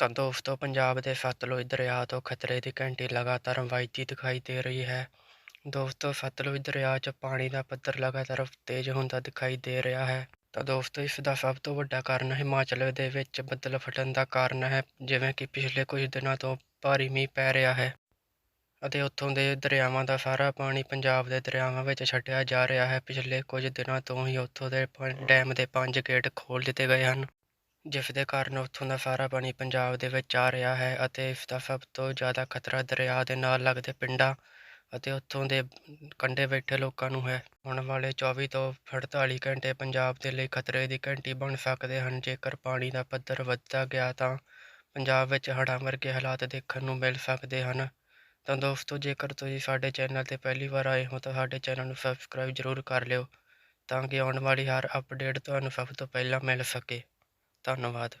ਤਾਂ ਦੋਸਤੋ ਪੰਜਾਬ ਦੇ ਸਤਲੁਜ ਦਰਿਆ ਤੋਂ ਖਤਰੇ ਦੀ ਘੰਟੀ ਲਗਾਤਾਰ ਵੱਜਦੀ ਦਿਖਾਈ ਦੇ ਰਹੀ ਹੈ। ਦੋਸਤੋ ਸਤਲੁਜ ਦਰਿਆ 'ਚ ਪਾਣੀ ਦਾ ਪੱਧਰ ਲਗਾਤਾਰ ਤੇਜ਼ ਹੁੰਦਾ ਦਿਖਾਈ ਦੇ ਰਿਹਾ ਹੈ। ਤਾਂ ਦੋਸਤੋ, ਇਸ ਦਾ ਸਭ ਤੋਂ ਵੱਡਾ ਕਾਰਨ ਹਿਮਾਚਲ ਦੇ ਵਿੱਚ ਬੱਦਲ ਫਟਣ ਦਾ ਕਾਰਨ ਹੈ, ਜਿਵੇਂ ਕਿ ਪਿਛਲੇ ਕੁਝ ਦਿਨਾਂ ਤੋਂ ਭਾਰੀ ਮੀਂਹ ਪੈ ਰਿਹਾ ਹੈ। ਅਤੇ ਉੱਥੋਂ ਦੇ ਦਰਿਆਵਾਂ ਦਾ ਸਾਰਾ ਪਾਣੀ ਪੰਜਾਬ ਦੇ ਦਰਿਆਵਾਂ ਵਿੱਚ ਛੱਡਿਆ ਜਾ ਰਿਹਾ ਹੈ। ਪਿਛਲੇ ਕੁਝ ਦਿਨਾਂ ਤੋਂ ਹੀ ਉੱਥੋਂ ਦੇ ਡੈਮ ਦੇ ਪੰਜ ਗੇਟ ਖੋਲ੍ਹ ਦਿੱਤੇ ਗਏ ਹਨ। ਜਿਸ ਦੇ ਕਾਰਨ ਉੱਥੋਂ ਦਾ ਸਾਰਾ ਪਾਣੀ ਪੰਜਾਬ ਦੇ ਵਿੱਚ ਆ ਰਿਹਾ ਹੈ ਅਤੇ ਇਸ ਦਾ ਸਭ ਤੋਂ ਜ਼ਿਆਦਾ ਖਤਰਾ ਦਰਿਆ ਦੇ ਨਾਲ ਲੱਗਦੇ ਪਿੰਡਾਂ ਅਤੇ ਉੱਥੋਂ ਦੇ ਕੰਢੇ ਬੈਠੇ ਲੋਕਾਂ ਨੂੰ ਹੈ। ਆਉਣ ਵਾਲੇ 24 ਤੋਂ 48 ਘੰਟੇ ਪੰਜਾਬ ਦੇ ਲਈ ਖਤਰੇ ਦੀ ਘੰਟੀ ਬਣ ਸਕਦੇ ਹਨ। ਜੇਕਰ ਪਾਣੀ ਦਾ ਪੱਧਰ ਵੱਧਦਾ ਗਿਆ ਤਾਂ ਪੰਜਾਬ ਵਿੱਚ ਹੜ੍ਹਾਂ ਵਰਗੇ ਹਾਲਾਤ ਦੇਖਣ ਨੂੰ ਮਿਲ ਸਕਦੇ ਹਨ। ਤਾਂ ਦੋਸਤੋ, ਜੇਕਰ ਤੁਸੀਂ ਸਾਡੇ ਚੈਨਲ ਤੇ ਪਹਿਲੀ ਵਾਰ ਆਏ ਹੋ ਤਾਂ ਸਾਡੇ ਚੈਨਲ ਨੂੰ ਸਬਸਕ੍ਰਾਈਬ ਜ਼ਰੂਰ ਕਰ ਲਿਓ ਤਾਂ ਕਿ ਆਉਣ ਵਾਲੀ ਹਰ ਅਪਡੇਟ ਤੁਹਾਨੂੰ ਸਭ ਤੋਂ ਪਹਿਲਾਂ ਮਿਲ ਸਕੇ। ਧੰਨਵਾਦ।